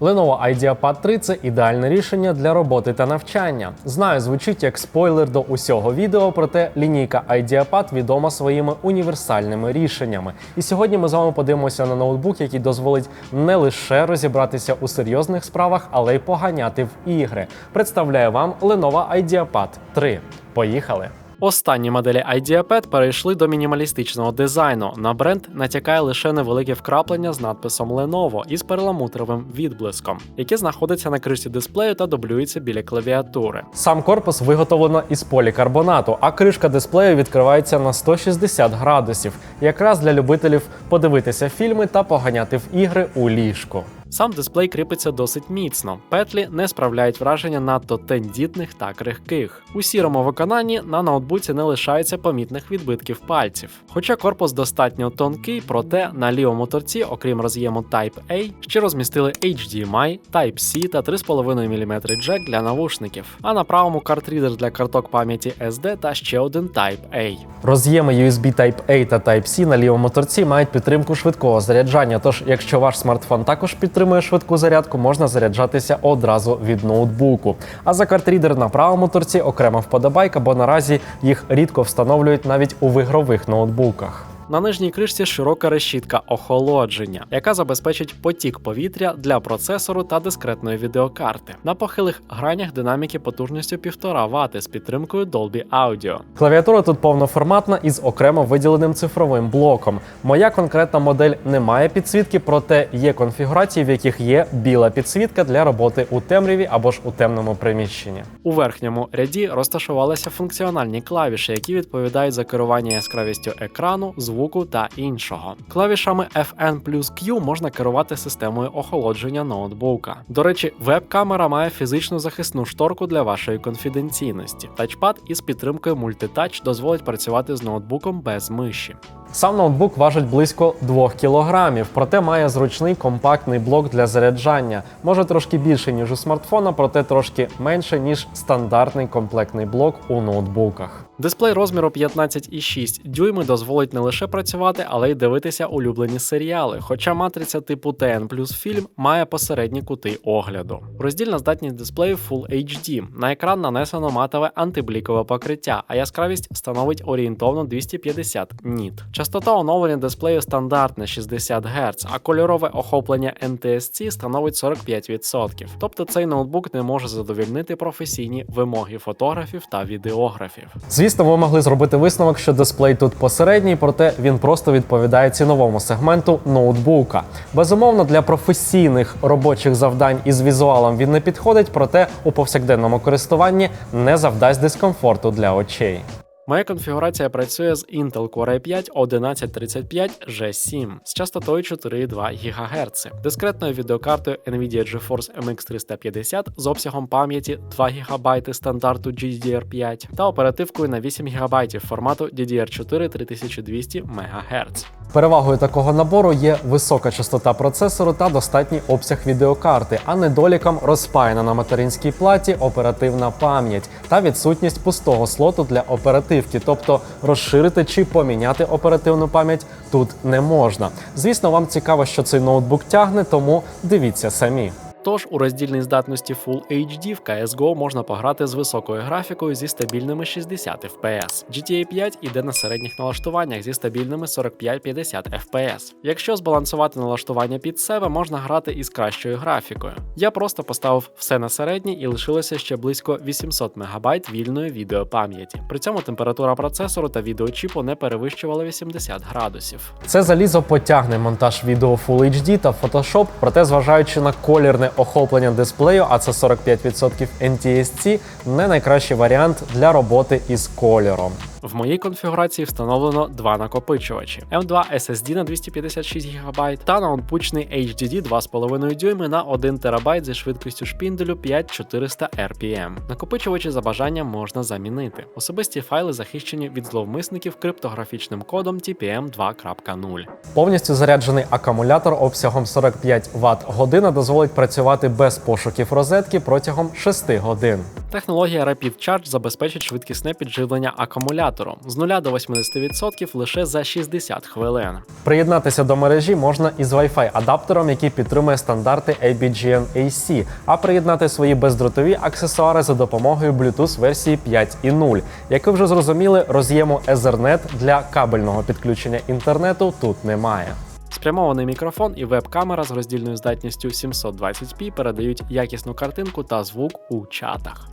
Lenovo IdeaPad 3 це ідеальне рішення для роботи та навчання. Знаю, звучить як спойлер до усього відео, проте лінійка IdeaPad відома своїми універсальними рішеннями. І сьогодні ми з вами подивимося на ноутбук, який дозволить не лише розібратися у серйозних справах, але й поганяти в ігри. Представляю вам Lenovo IdeaPad 3. Поїхали! Останні моделі IdeaPad перейшли до мінімалістичного дизайну. На бренд натякає лише невелике вкраплення з надписом Lenovo із перламутровим відблиском, яке знаходиться на кришці дисплею та дублюється біля клавіатури. Сам корпус виготовлено із полікарбонату, а кришка дисплею відкривається на 160 градусів, якраз для любителів подивитися фільми та поганяти в ігри у ліжку. Сам дисплей кріпиться досить міцно. Петлі не справляють враження надто тендітних та крихких. У сірому виконанні на ноутбуці не лишається помітних відбитків пальців. Хоча корпус достатньо тонкий, проте на лівому торці, окрім роз'єму Type-A, ще розмістили HDMI, Type-C та 3,5 мм джек для навушників. А на правому картрідер для карток пам'яті SD та ще один Type-A. Роз'єми USB Type-A та Type-C на лівому торці мають підтримку швидкого заряджання. Тож, якщо ваш смартфон також підтримує швидку зарядку, можна заряджатися одразу від ноутбуку. А за картрідер на правому торці окрема вподобайка, бо наразі їх рідко встановлюють навіть у вигрових ноутбуках. На нижній кришці широка решітка охолодження, яка забезпечить потік повітря для процесору та дискретної відеокарти. На похилих гранях динаміки потужністю 1,5 Вт з підтримкою Dolby Audio. Клавіатура тут повноформатна із окремо виділеним цифровим блоком. Моя конкретна модель не має підсвітки, проте є конфігурації, в яких є біла підсвітка для роботи у темряві або ж у темному приміщенні. У верхньому ряді розташувалися функціональні клавіші, які відповідають за керування яскравістю екрану, звуку та іншого. Клавішами FN плюс Q можна керувати системою охолодження ноутбука. До речі, веб-камера має фізичну захисну шторку для вашої конфіденційності. Тачпад із підтримкою мультитач дозволить працювати з ноутбуком без миші. Сам ноутбук важить близько 2 кг, проте має зручний компактний блок для заряджання. Може трошки більше, ніж у смартфона, проте трошки менше, ніж стандартний комплектний блок у ноутбуках. Дисплей розміру 15,6 дюйми дозволить не лише працювати, але й дивитися улюблені серіали. Хоча матриця типу TN плюс фільм має посередні кути огляду. Роздільна здатність дисплею Full HD. На екран нанесено матове антиблікове покриття, а яскравість становить орієнтовно 250 ніт. Частота оновлення дисплею стандартне 60 Гц, а кольорове охоплення NTSC становить 45%. Тобто цей ноутбук не може задовільнити професійні вимоги фотографів та відеографів. Звісно, ви могли зробити висновок, що дисплей тут посередній, проте він просто відповідає ціновому сегменту ноутбука. Безумовно, для професійних робочих завдань із візуалом він не підходить, проте у повсякденному користуванні не завдасть дискомфорту для очей. Моя конфігурація працює з Intel Core i5 1135 G7 з частотою 4,2 ГГц, дискретною відеокартою Nvidia GeForce MX 350 з обсягом пам'яті 2 ГБ стандарту GDDR5 та оперативкою на 8 ГБ формату DDR4 3200 МГц. Перевагою такого набору є висока частота процесору та достатній обсяг відеокарти, а недоліком розпаяна на материнській платі оперативна пам'ять та відсутність пустого слоту для оперативки, тобто розширити чи поміняти оперативну пам'ять тут не можна. Звісно, вам цікаво, що цей ноутбук тягне, тому дивіться самі. Тож у роздільній здатності Full HD в CSGO можна пограти з високою графікою зі стабільними 60 FPS. GTA 5 іде на середніх налаштуваннях зі стабільними 45-50 FPS. Якщо збалансувати налаштування під себе, можна грати із кращою графікою. Я просто поставив все на середній і лишилося ще близько 800 МБ вільної відеопам'яті. При цьому температура процесору та відеочіпу не перевищувала 80 градусів. Це залізо потягне монтаж відео Full HD та Photoshop, проте зважаючи на колірне охоплення дисплею, а це 45% NTSC, не найкращий варіант для роботи із кольором. В моїй конфігурації встановлено два накопичувачі: M2 SSD на 256 ГБ та ноутбучний HDD 2,5 дюйми на 1 ТБ зі швидкістю шпінделю 5400 RPM. Накопичувачі за бажанням можна замінити. Особисті файли захищені від зловмисників криптографічним кодом TPM 2.0. Повністю заряджений акумулятор обсягом 45 Вт година дозволить працювати без пошуків розетки протягом 6 годин. Технологія Rapid Charge забезпечить швидкісне підживлення акумулятору з 0 до 80% лише за 60 хвилин. Приєднатися до мережі можна із Wi-Fi адаптером, який підтримує стандарти ABGN AC, а приєднати свої бездротові аксесуари за допомогою Bluetooth версії 5.0. Як ви вже зрозуміли, роз'єму Ethernet для кабельного підключення інтернету тут немає. Спрямований мікрофон і веб-камера з роздільною здатністю 720p передають якісну картинку та звук у чатах.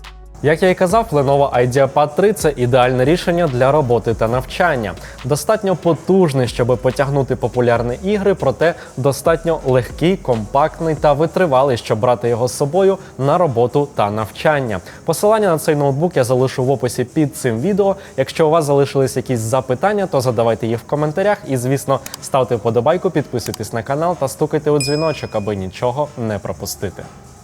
Як я і казав, Lenovo IdeaPad 3 це ідеальне рішення для роботи та навчання. Достатньо потужний, щоб потягнути популярні ігри, проте достатньо легкий, компактний та витривалий, щоб брати його з собою на роботу та навчання. Посилання на цей ноутбук я залишу в описі під цим відео. Якщо у вас залишились якісь запитання, то задавайте їх в коментарях. І, звісно, ставте вподобайку, підписуйтесь на канал та стукайте у дзвіночок, аби нічого не пропустити.